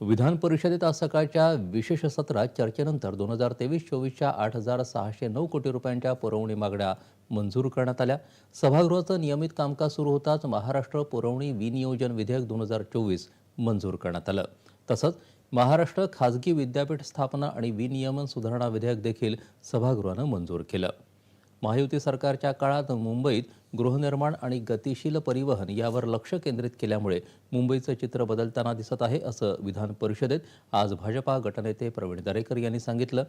विधान परिषदेत आज सकाळच्या विशेष सत्रात चर्चेनंतर दोन हजार तेवीस चोवीसच्या आठ हजार सहाशे नऊ कोटी रुपयांच्या पुरवणी मागण्या मंजूर करण्यात आल्या. सभागृहाचं नियमित कामकाज सुरू होताच महाराष्ट्र पुरवणी विनियोजन विधेयक दोन हजार चोवीस मंजूर करण्यात आलं. तसंच महाराष्ट्र खाजगी विद्यापीठ स्थापना आणि विनियमन सुधारणा विधेयक देखील सभागृहानं मंजूर केलं. महायुती सरकारच्या काळात मुंबईत गृहनिर्माण आणि गतिशील परिवहन यावर लक्ष केंद्रित केल्यामुळे मुंबईचं चित्र बदलताना दिसत आहे असं विधान परिषदेत आज भाजपा गटनेते प्रवीण दरेकर यांनी सांगितलं.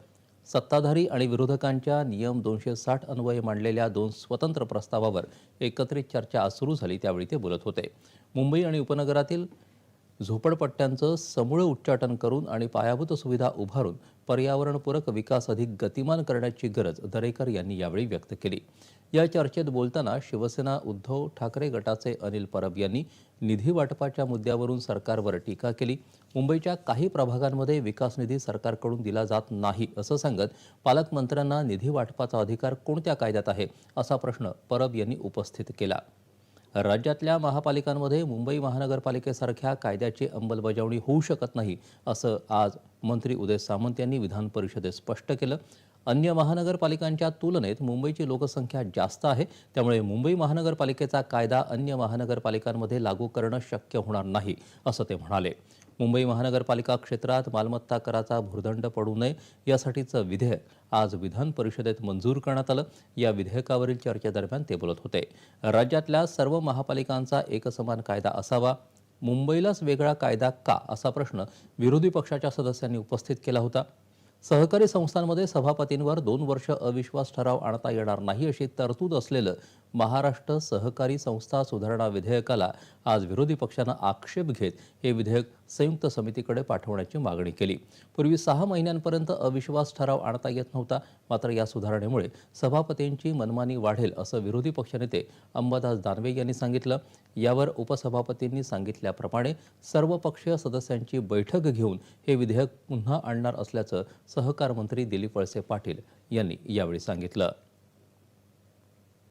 सत्ताधारी आणि विरोधकांच्या नियम दोनशे साठ अन्वये मांडलेल्या दोन स्वतंत्र प्रस्तावावर एकत्रित चर्चा आज सुरू झाली त्यावेळी ते बोलत होते. मुंबई आणि उपनगरातील झोपडपट्ट्यांचं समूळ उच्चाटन करून आणि पायाभूत सुविधा उभारून पर्यावरणपूरक विकास अधिक गतिमान करण्याची गरज दरेकर यांनी यावेळी व्यक्त केली. या चर्चेत बोलताना शिवसेना उद्धव ठाकरे गटाचे अनिल परब यांनी निधी वाटपाच्या मुद्द्यावरून सरकारवर टीका केली. मुंबईच्या काही प्रभागांमध्ये विकास निधी सरकारकडून दिला जात नाही असं सांगत पालकमंत्र्यांना निधी वाटपाचा अधिकार कोणत्या कायद्यात आहे असा प्रश्न परब यांनी उपस्थित केला. राज्यातल्या महापालिकांमध्ये मुंबई महानगरपालिकेसारख्या कायद्याची अंमलबजावणी होऊ शकत नाही असं आज मंत्री उदय सामंत यांनी विधान परिषदेत स्पष्ट केलं. अन्य महानगरपालिकांच्या तुलनेत मुंबईची लोकसंख्या जास्त आहे त्यामुळे मुंबई महानगरपालिकेचा कायदा अन्य महानगरपालिकांमध्ये लागू करणं शक्य होणार नाही असं ते म्हणाले. मुंबई महानगरपालिका क्षेत्रात मालमत्ता कराचा भुर्दंड पडू नये यासाठीचं विधेयक आज विधान परिषदेत मंजूर करण्यात आलं. या विधेयकावरील चर्चेदरम्यान ते बोलत होते. राज्यातल्या सर्व महापालिकांचा एकसमान कायदा असावा. मुंबईलाच वेगळा कायदा का? असा प्रश्न विरोधी पक्षाच्या सदस्यांनी उपस्थित केला होता. सहकारी संस्थांमध्ये सभापतींवर दोन वर्ष अविश्वास ठराव आणता येणार नाही अशी तरतूद असलेलं महाराष्ट्र सहकारी संस्था सुधारणा विधेयकाला आज विरोधी पक्षानं आक्षेप घेत हे विधेयक संयुक्त समितीकडे पाठवण्याची मागणी केली. पूर्वी सहा महिन्यांपर्यंत अविश्वास ठराव आणता येत नव्हता मात्र या सुधारणेमुळे सभापतींची मनमानी वाढेल असं विरोधी पक्षनेते अंबादास दानवे यांनी सांगितलं. यावर उपसभापतींनी सांगितल्याप्रमाणे सर्वपक्षीय सदस्यांची बैठक घेऊन हे विधेयक पुन्हा आणणार असल्याचं सहकार मंत्री दिलीप वळसे पाटील यांनी यावेळी सांगितलं.